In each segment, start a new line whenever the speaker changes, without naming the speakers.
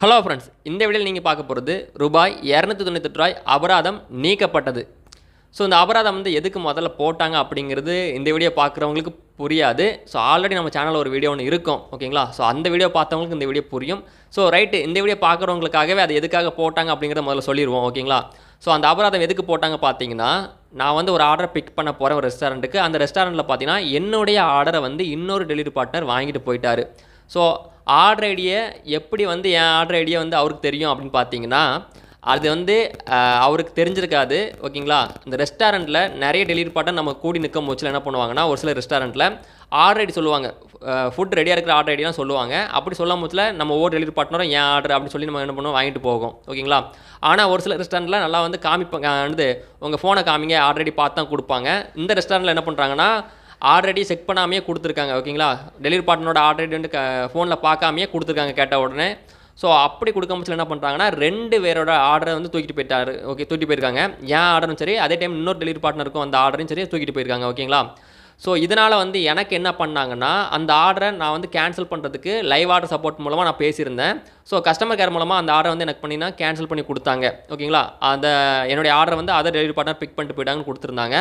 Hello friends இந்த வீடியோவில் நீங்கள் பார்க்க போகிறது ரூபாய் இரநூத்தி தொண்ணூற்றி ரூபாய் அபராதம் நீக்கப்பட்டது. ஸோ இந்த அபராதம் வந்து எதுக்கு முதல்ல போட்டாங்க அப்படிங்கிறது இந்த வீடியோ பார்க்குறவங்களுக்கு புரியாது. ஸோ ஆல்ரெடி நம்ம சேனலில் ஒரு வீடியோ ஒன்று இருக்கும். ஓகேங்களா ஸோ அந்த வீடியோ பார்த்தவங்களுக்கு இந்த வீடியோ புரியும். ஸோ ரைட்டு இந்த வீடியோ பார்க்குறவங்களுக்காகவே அது எதுக்காக போட்டாங்க அப்படிங்கிறத முதல்ல சொல்லிடுவோம் ஓகேங்களா ஸோ அந்த அபராதம் எதுக்கு போட்டாங்க பார்த்தீங்கன்னா நான் வந்து ஒரு ஆர்டர் பிக் பண்ண போகிறேன் ஒரு ரெஸ்டாரண்ட்டுக்கு அந்த ரெஸ்டாரண்ட்டில் பார்த்தீங்கன்னா என்னுடைய ஆர்டரை வந்து இன்னொரு டெலிவரி பார்ட்னர் வாங்கிட்டு போயிட்டாரு. ஸோ ஆர்டர் ஐடியை எப்படி வந்து என் ஆர்டர் ஐடியை வந்து அவருக்கு தெரியும் அப்படின்னு பார்த்தீங்கன்னா அது வந்து அவருக்கு தெரிஞ்சிருக்காது. ஓகேங்களா? இந்த ரெஸ்டாரண்ட்டில் நிறைய டெலிவரி பார்ட்னர் நம்ம கூடி நிற்கும் போச்சில் என்ன பண்ணுவாங்கன்னா ஒரு சில ரெஸ்டாரண்ட்டில் ஆர்டர் ஐடி சொல்லுவாங்க. ஃபுட் ரெடியாக இருக்கிற ஆர்டர் ஐடிலாம் சொல்லுவாங்க. அப்படி சொல்லும் போதில் நம்ம ஒவ்வொரு டெலிவரி பார்ட்னரும் ஏன் ஆர்டர் அப்படின்னு சொல்லி நம்ம என்ன பண்ணுவோம்? வாங்கிட்டு போகும். ஓகேங்களா? ஆனால் ஒரு சில ரெஸ்டாரண்ட்டில் நல்லா வந்து காமிப்பாங்க. வந்து உங்கள் ஃபோனை காமிங்க ஆர்டர் ஐடி பார்த்து தான் கொடுப்பாங்க. இந்த ரெஸ்டாரண்ட்டில் என்ன பண்ணுறாங்கன்னா ஆல்ரெடி செக் பண்ணாமையே கொடுத்துருக்காங்க ஓகேங்களா? டெலிவரி பார்ட்னரோட ஆல்ரெடி வந்து ஃபோனில் பார்க்காமையே கொடுத்துருக்காங்க கேட்ட உடனே. ஸோ அப்படி கொடுக்க பட்சத்தில் என்ன பண்ணுறாங்கன்னா ரெண்டு பேரோட ஆர்டரை வந்து தூக்கிட்டு போயிட்டாரு ஓகே தூக்கிட்டு போயிருக்காங்க. ஏன் ஆர்டரும் சரி அதே டைம் இன்னொரு டெலிவரி பார்ட்னருக்கும் அந்த ஆர்டரையும் சரி தூக்கிட்டு போயிருக்காங்க ஓகேங்களா? ஸோ இதனால் வந்து எனக்கு என்ன பண்ணாங்கன்னா அந்த ஆர்டரை நான் வந்து கேன்சல் பண்ணுறதுக்கு லைவ் ஆர்டர் சப்போர்ட் மூலமாக நான் பேசியிருந்தேன். ஸோ கஸ்டமர் கேர் மூலமாக அந்த ஆர்டர் வந்து எனக்கு பண்ணினா கேன்சல் பண்ணி கொடுத்தாங்க ஓகேங்களா? அந்த என்னுடைய ஆர்டரை வந்து அதை டெலிவரி பார்ட்னர் பிக் பண்ணிட்டு போயிட்டாங்கன்னு கொடுத்துருந்தாங்க.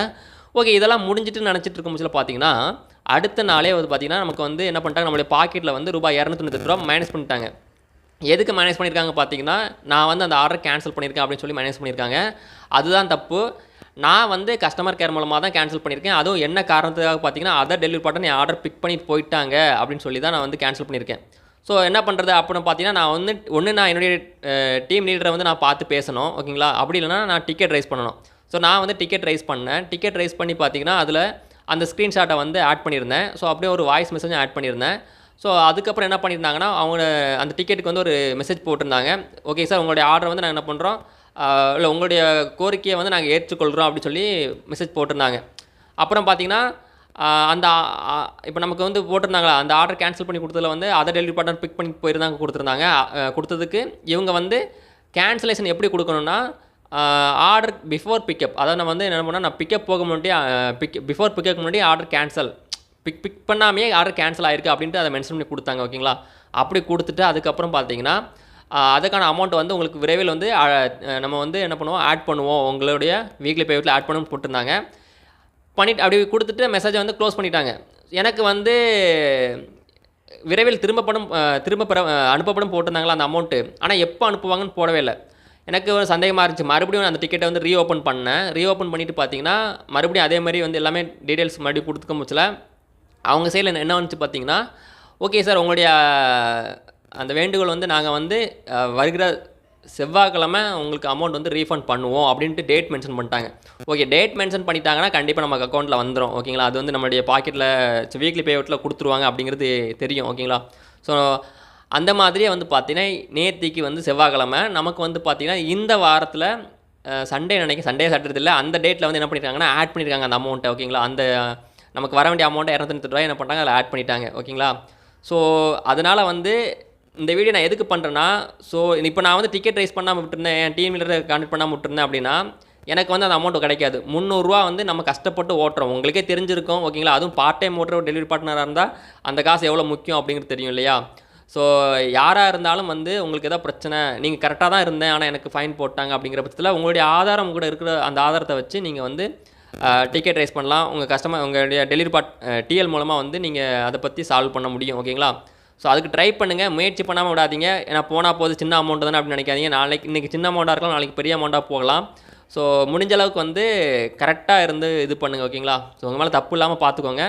ஓகே இதெல்லாம் முடிஞ்சிட்டு நினச்சிட்டு இருக்கும் பட்சத்தில் பார்த்தீங்கன்னா அடுத்த நாளே வந்து பார்த்தீங்கன்னா நமக்கு வந்து என்ன பண்ணிட்டாங்க நம்மளுடைய பாக்கெட்டில் வந்து ரூபாய் இரநூத்தி ரூபா மைனஸ் பண்ணிட்டாங்க. எதுக்கு மேனேஜ் பண்ணியிருக்காங்க பார்த்தீங்கன்னா நான் வந்து அந்த ஆர்டர் கேன்சல் பண்ணியிருக்கேன் அப்படின்னு சொல்லி மேனேஜ் பண்ணியிருக்காங்க. அதுதான் தப்பு. நான் வந்து கஸ்டமர் கேர் மூலமாக தான் கேன்சல் பண்ணியிருக்கேன். அதுவும் என்ன காரணத்துக்காக பார்த்தீங்கன்னா அதர் டெலிவரி பார்ட்னர் என் ஆர்டர் பிக் பண்ணிட்டு போயிட்டாங்க அப்படின்னு சொல்லி தான் நான் வந்து கேன்சல் பண்ணியிருக்கேன். ஸோ என்ன பண்ணுறது அப்படின்னு பார்த்தீங்கன்னா நான் வந்து ஒன்று நான் என்னுடைய டீம் லீடரை வந்து நான் பார்த்து பேசணும் ஓகேங்களா அப்படி இல்லைன்னா நான் டிக்கெட் ரைஸ் பண்ணணும். ஸோ நான் வந்து டிக்கெட் ரைஸ் பண்ணேன். டிக்கெட் ரைஸ் பண்ணி பார்த்தீங்கன்னா அதில் அந்த ஸ்க்ரீன்ஷாட்டை வந்து ஆட் பண்ணியிருந்தேன். ஸோ அப்படியே ஒரு வாய்ஸ் மெசேஜும் ஆட் பண்ணியிருந்தேன். ஸோ அதுக்கப்புறம் என்ன பண்ணியிருந்தாங்கன்னா அவங்க அந்த டிக்கெட்டுக்கு வந்து ஒரு மெசேஜ் போட்டிருந்தாங்க. ஓகே சார் உங்களுடைய ஆர்டர் வந்து நாங்கள் என்ன பண்ணுறோம் இல்லை உங்களுடைய கோரிக்கையை வந்து நாங்கள் ஏற்றுக்கொள்கிறோம் அப்படின்னு சொல்லி மெசேஜ் போட்டிருந்தாங்க. அப்புறம் பார்த்தீங்கன்னா அந்த இப்போ நமக்கு வந்து போட்டிருந்தாங்களா அந்த ஆர்டர் கேன்சல் பண்ணி கொடுத்ததில் வந்து அதர் டெலிவரி பார்ட்னர் பிக் பண்ணி போயிருந்தாங்க கொடுத்துருந்தாங்க. கொடுத்ததுக்கு இவங்க வந்து கேன்சலேஷன் எப்படி கொடுக்கணும்னா ஆர்டர் பிஃபோர் பிக்கப் அதாவது நம்ம வந்து என்ன பண்ணால் நான் பிக்கப் போக முன்னாடி பிக் பிஃபோர் பிக்கப் முன்னாடி ஆர்டர் கேன்சல் பிக் பிக் பண்ணாமே ஆர்டர் கேன்சல் ஆயிருக்கு அப்படின்ட்டு அதை மென்ஷன் பண்ணி கொடுத்தாங்க ஓகேங்களா? அப்படி கொடுத்துட்டு அதுக்கப்புறம் பார்த்தீங்கன்னா அதுக்கான அமௌண்ட் வந்து உங்களுக்கு விரைவில் வந்து நம்ம வந்து என்ன பண்ணுவோம் ஆட் பண்ணுவோம். உங்களுடைய வீக்லி பேமெண்ட்டில் ஆட் பண்ணணும்னு போட்டிருந்தாங்க. பண்ணிட்டு அப்படி கொடுத்துட்டு மெசேஜை வந்து க்ளோஸ் பண்ணிட்டாங்க. எனக்கு வந்து விரைவில் திரும்ப பணம் திரும்ப பெற அனுப்பப்படும் போட்டிருந்தாங்களா அந்த அமௌண்ட்டு ஆனால் எப்போ அனுப்புவாங்கன்னு போடவே இல்லை. எனக்கு ஒரு சந்தேகமாக இருந்துச்சு. மறுபடியும் அந்த டிக்கெட்டை வந்து ரீஓப்பன் பண்ணேன். ரீஓப்பன் பண்ணிவிட்டு பார்த்தீங்கன்னா மறுபடியும் அதே மாதிரி வந்து எல்லாமே டீட்டெயில்ஸ் மறுபடியும் கொடுத்துக்க முச்சில் அவங்க சைடில் என்ன வந்துச்சு பார்த்தீங்கன்னா ஓகே சார் உங்களுடைய அந்த வேண்டுகோள் வந்து நாங்கள் வந்து வருகிற செவ்வாய்க்கிழமை உங்களுக்கு அமௌண்ட் வந்து ரீஃபண்ட் பண்ணுவோம் அப்படின்ட்டு டேட் மென்ஷன் பண்ணிட்டாங்க. ஓகே டேட் மென்ஷன் பண்ணிட்டாங்கன்னா கண்டிப்பாக நமக்கு அக்கௌண்ட்டில் வந்துடும் ஓகேங்களா அது வந்து நம்மளுடைய பாக்கெட்டில் வீக்லி பே அவுட்டில் கொடுத்துருவாங்க அப்படிங்கிறது தெரியும். ஓகேங்களா ஸோ அந்த மாதிரியே வந்து பார்த்தீங்கன்னா நேத்திக்கு வந்து செவ்வாய்க்கிழமை நமக்கு வந்து பார்த்தீங்கன்னா இந்த வாரத்தில் சண்டே நினைக்க சண்டே சாட்டர்டே இல்லை அந்த டேட்டில் வந்து என்ன பண்ணியிருக்காங்கன்னா ஆட் பண்ணியிருக்காங்க அந்த அமௌண்ட்டை ஓகேங்களா அந்த நமக்கு வர வேண்டிய அமௌண்ட்டை இரநூத்தி ரூபாய் என்ன பண்ணுறாங்க அதில் ஆட் பண்ணிட்டாங்க ஓகேங்களா ஸோ அதனால் வந்து இந்த வீடியோ நான் எதுக்கு பண்ணுறேன்னா ஸோ இப்போ நான் வந்து டிக்கெட் ரைஸ் பண்ணாமல் விட்டுருந்தேன் என் டீம் கான்டெக்ட் பண்ணாமல் விட்டுருந்தேன் அப்படின்னா எனக்கு வந்து அந்த அமௌண்ட் கிடைக்காது. முந்நூறுரூவா வந்து நம்ம கஷ்டப்பட்டு ஓட்டுறோம். உங்களுக்கே தெரிஞ்சிருக்கும் ஓகேங்களா அதுவும் பார்ட் டைம் ஓட்டுற ஒரு டெலிவரி பார்ட்னராக இருந்தால் அந்த காசு எவ்வளோ முக்கியம் அப்படிங்கிறது தெரியும் இல்லையா? ஸோ யாராக இருந்தாலும் வந்து உங்களுக்கு ஏதாவது பிரச்சனை நீங்கள் கரெக்டாக தான் இருந்தேன் ஆனால் எனக்கு ஃபைன் போட்டாங்க அப்படிங்கிற பட்சத்தில் உங்களுடைய ஆதாரம் கூட இருக்கிற அந்த ஆதாரத்தை வச்சு நீங்கள் வந்து டிக்கெட் ரைஸ் பண்ணலாம். உங்கள் கஸ்டமர் உங்களுடைய டெலிவரி பார்ட் டிஎல் மூலமாக வந்து நீங்கள் அதை பற்றி சால்வ் பண்ண முடியும் ஓகேங்களா ஸோ அதுக்கு ட்ரை பண்ணுங்கள் முயற்சி பண்ணாமல் விடாதீங்க. ஏன்னா போனால் போது சின்ன அமௌண்ட் தானே அப்படின்னு நினைக்காதீங்க. நாளைக்கு இன்றைக்கி சின்ன அமௌண்ட்டாக இருக்கலாம். நாளைக்கு பெரிய அமௌண்ட்டாக போகலாம். ஸோ முடிஞ்ச அளவுக்கு வந்து கரெக்டாக இருந்து இது பண்ணுங்கள் ஓகேங்களா ஸோ உங்கள் மேலே தப்பு இல்லாமல் பார்த்துக்கோங்க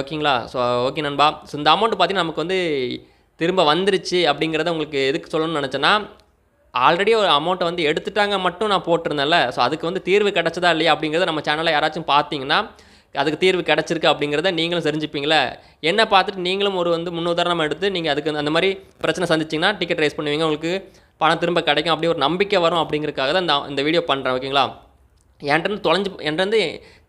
ஓகேங்களா ஸோ ஓகே நண்பா. ஸோ இந்த அமௌண்ட் பார்த்தீங்கன்னா நமக்கு வந்து திரும்ப வந்துருச்சு அப்படிங்கிறத உங்களுக்கு எதுக்கு சொல்லணும்னு நினச்சேன்னா ஆல்ரெடி ஒரு அமௌண்ட்டை வந்து எடுத்துட்டாங்க மட்டும் நான் போட்டிருந்தேன்ல. ஸோ அதுக்கு வந்து தீர்வு கிடச்சதா இல்லையா அப்படிங்கிறத நம்ம சேனலில் யாராச்சும் பார்த்தீங்கன்னா அதுக்கு தீர்வு கிடச்சிருக்கு அப்படிங்கிறத நீங்களும் தெரிஞ்சுப்பீங்களே. என்ன பார்த்துட்டு நீங்களும் ஒரு வந்து முன்னுதாரணம் எடுத்து நீங்கள் அதுக்கு அந்த மாதிரி பிரச்சனை சந்திச்சிங்கன்னா டிக்கெட் ரைஸ் பண்ணுவீங்க. உங்களுக்கு பணம் திரும்ப கிடைக்கும். அப்படி ஒரு நம்பிக்கை வரும் அப்படிங்கிறதுக்காக தான் இந்த இந்த வீடியோ பண்ணுறேன் ஓகேங்களா என்கிட்ட தொலைஞ்சு என்கிட்ட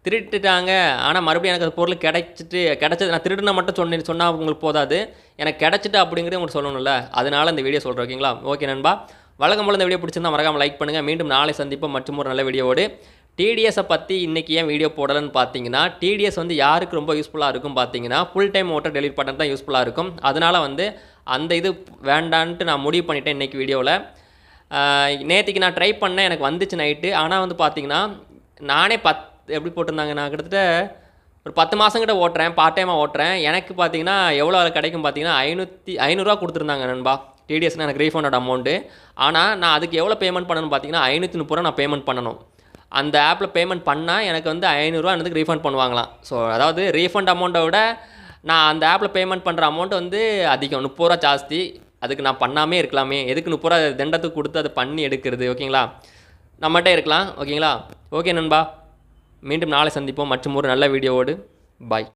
திருட்டுட்டாங்க. ஆனால் மறுபடியும் எனக்கு அந்த பொருள் கிடைச்சிட்டு கிடச்சது நான் திருடுன மட்டும் சொன்னேன் சொன்னால் உங்களுக்கு போதாது. எனக்கு கிடச்சிட்டு அப்படிங்கிறத உங்களுக்கு சொல்லணும்ல. அதனால் இந்த வீடியோ சொல்கிறேன் ஓகேங்களா? ஓகே நண்பா. வழக்கம் போல் இந்த வீடியோ பிடிச்சிருந்தா மறக்காம லைக் பண்ணுங்கள் மீண்டும் நாளை சந்திப்போம். மற்றும் ஒரு நல்ல வீடியோவோடு டிடிஎஸை பற்றி இன்றைக்கி ஏன் வீடியோ போடலன்னு பார்த்தீங்கன்னா டிடிஎஸ் வந்து யாருக்கு ரொம்ப யூஸ்ஃபுல்லாக இருக்கும் பார்த்தீங்கன்னா ஃபுல் டைம் ஓட்டர் டெலிவரி பண்ண தான் யூஸ்ஃபுல்லாக இருக்கும். அதனால் வந்து அந்த இது வேண்டான்ட்டு நான் முடிவு பண்ணிட்டேன் இன்றைக்கி வீடியோவில் நேற்றுக்கு நான் ட்ரை பண்ணேன். எனக்கு வந்துச்சு நைட்டு ஆனால் வந்து பார்த்தீங்கன்னா நானே பத் எப்படி போட்டிருந்தாங்க? நான் கிட்டத்தட்ட ஒரு பத்து மாதம் கிட்ட ஓட்டுறேன். பார்ட் டைமாக ஓட்டுறேன். எனக்கு பார்த்தீங்கன்னா எவ்வளோ கிடைக்கும் பார்த்தீங்கன்னா ஐநூற்றி ஐநூறுரூவா கொடுத்துருந்தாங்க நண்பா. டிடிஎஸ்னால் எனக்கு ரீஃபண்டோட அமௌண்ட்டு ஆனால் நான் அதுக்கு எவ்வளோ பேமெண்ட் பண்ணணும்னு பார்த்தீங்கன்னா ஐநூற்றி முப்பது ரூபா நான் பேமெண்ட் பண்ணணும். அந்த ஆப்பில் பேமெண்ட் பண்ணால் எனக்கு வந்து ஐநூறுரூவா எனக்கு ரீஃபண்ட் பண்ணுவாங்களாம். ஸோ அதாவது ரீஃபண்ட் அமௌண்ட்டை விட நான் அந்த ஆப்பில் பேமெண்ட் பண்ணுற அமௌண்ட் வந்து அதிகம். முப்பது ரூபா ஜாஸ்தி. அதுக்கு நான் பண்ணாமே இருக்கலாமே. எதுக்கு முப்பது ரூபா தண்டத்துக்கு கொடுத்து அதை பண்ணி எடுக்கிறது? ஓகேங்களா? நம்மகிட்ட இருக்கலாம். ஓகேங்களா? ஓகே நண்பா. மீண்டும் நாளை சந்திப்போம் மற்றும் ஒரு நல்ல வீடியோவோடு. பாய்